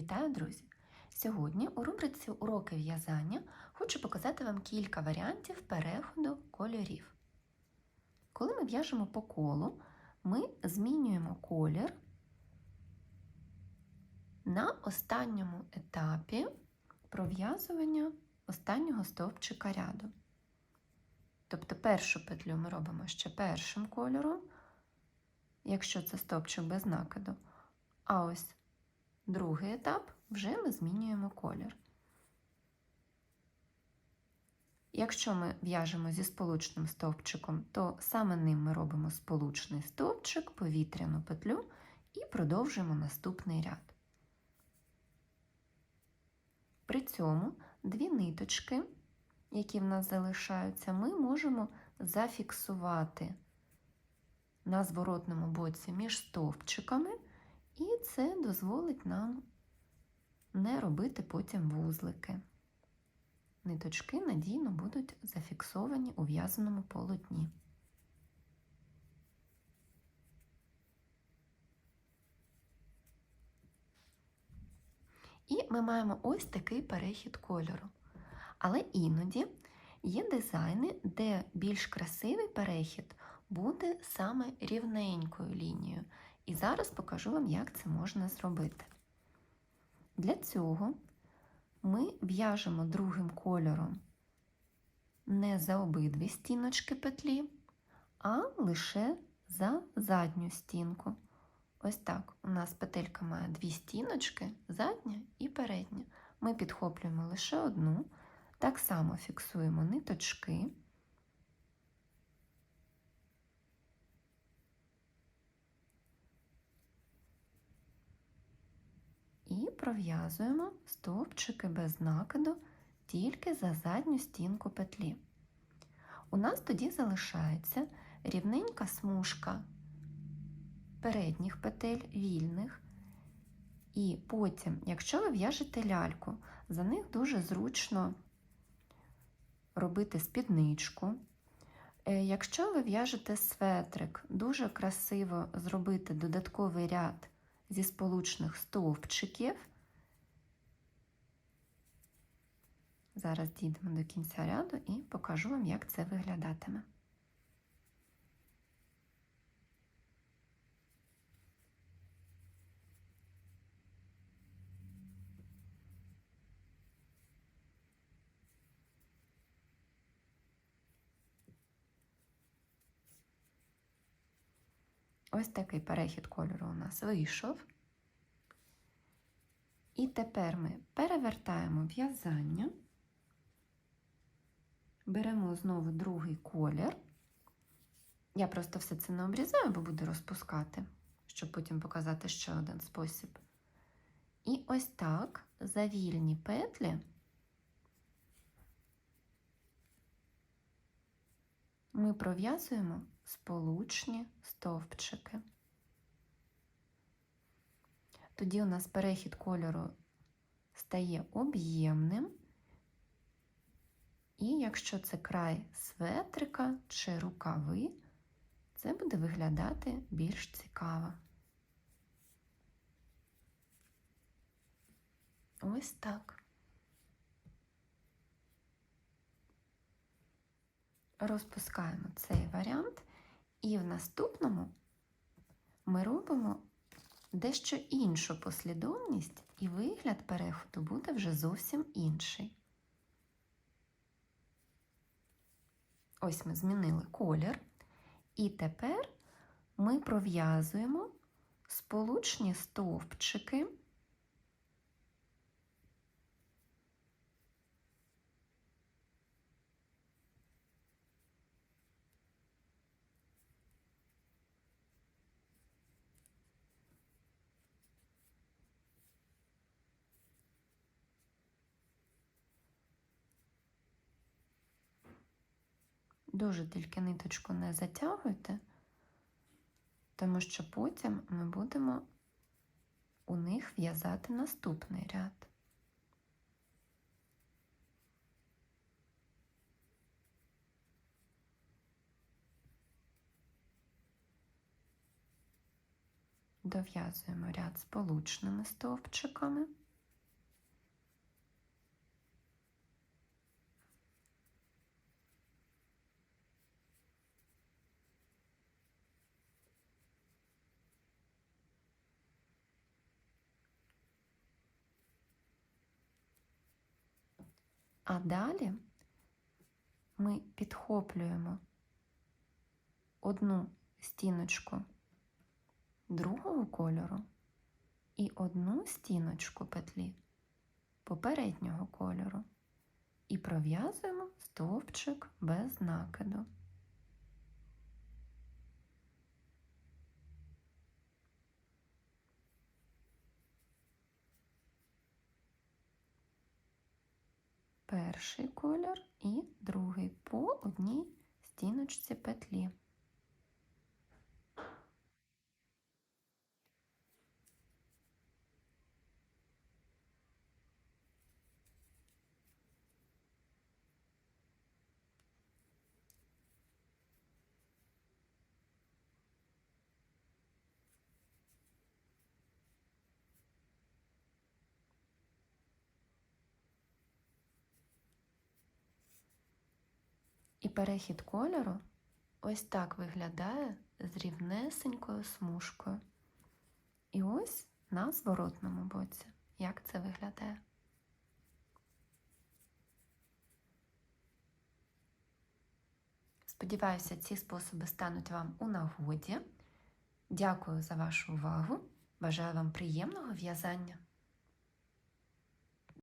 Вітаю, друзі! Сьогодні у рубриці Уроки в'язання хочу показати вам кілька варіантів переходу кольорів. Коли ми в'яжемо по колу, ми змінюємо колір на останньому етапі пров'язування останнього стовпчика ряду. Тобто першу петлю ми робимо ще першим кольором, якщо це стовпчик без накиду. А ось другий етап вже ми змінюємо колір. Якщо ми в'яжемо зі сполучним стовпчиком, то саме ним ми робимо сполучний стовпчик, повітряну петлю і продовжуємо наступний ряд. При цьому дві ниточки, які в нас залишаються, ми можемо зафіксувати на зворотному боці між стовпчиками. І це дозволить нам не робити потім вузлики. Ниточки надійно будуть зафіксовані у в'язаному полотні. І ми маємо ось такий перехід кольору. Але іноді є дизайни, де більш красивий перехід буде саме рівненькою лінією. І зараз покажу вам, як це можна зробити. Для цього ми в'яжемо другим кольором не за обидві стіночки петлі, а лише за задню стінку. Ось так. У нас петелька має дві стіночки, задня і передня. Ми підхоплюємо лише одну, так само фіксуємо ниточки. І пров'язуємо стовпчики без накиду тільки за задню стінку петлі. У нас тоді залишається рівненька смужка передніх петель вільних. І потім, якщо ви в'яжете ляльку, за них дуже зручно робити спідничку. Е, якщо ви в'яжете светрик, дуже красиво зробити додатковий ряд зі сполучних стовпчиків. Зараз дійдемо до кінця ряду і покажу вам, як це виглядатиме. Ось такий перехід кольору у нас вийшов. І тепер ми перевертаємо в'язання, беремо знову другий колір. Я просто все це не обрізаю, бо буду розпускати, щоб потім показати ще один спосіб. І ось так за вільні петлі ми пров'язуємо сполучні стовпчики. Тоді у нас перехід кольору стає об'ємним, і якщо це край светрика чи рукави, це буде виглядати більш цікаво. Ось так. Розпускаємо цей варіант, і в наступному ми робимо дещо іншу послідовність, і вигляд переходу буде вже зовсім інший. Ось ми змінили колір, і тепер ми пров'язуємо сполучні стовпчики. Дуже тільки ниточку не затягуйте, тому що потім ми будемо у них в'язати наступний ряд. Дов'язуємо ряд сполучними стовпчиками. А далі ми підхоплюємо одну стіночку другого кольору і одну стіночку петлі попереднього кольору і пров'язуємо стовпчик без накиду. Перший колір і другий по одній стіночці петлі. Перехід кольору ось так виглядає з рівнесенькою смужкою. І ось на зворотному боці, як це виглядає. Сподіваюся, ці способи стануть вам у нагоді. Дякую за вашу увагу. Бажаю вам приємного в'язання!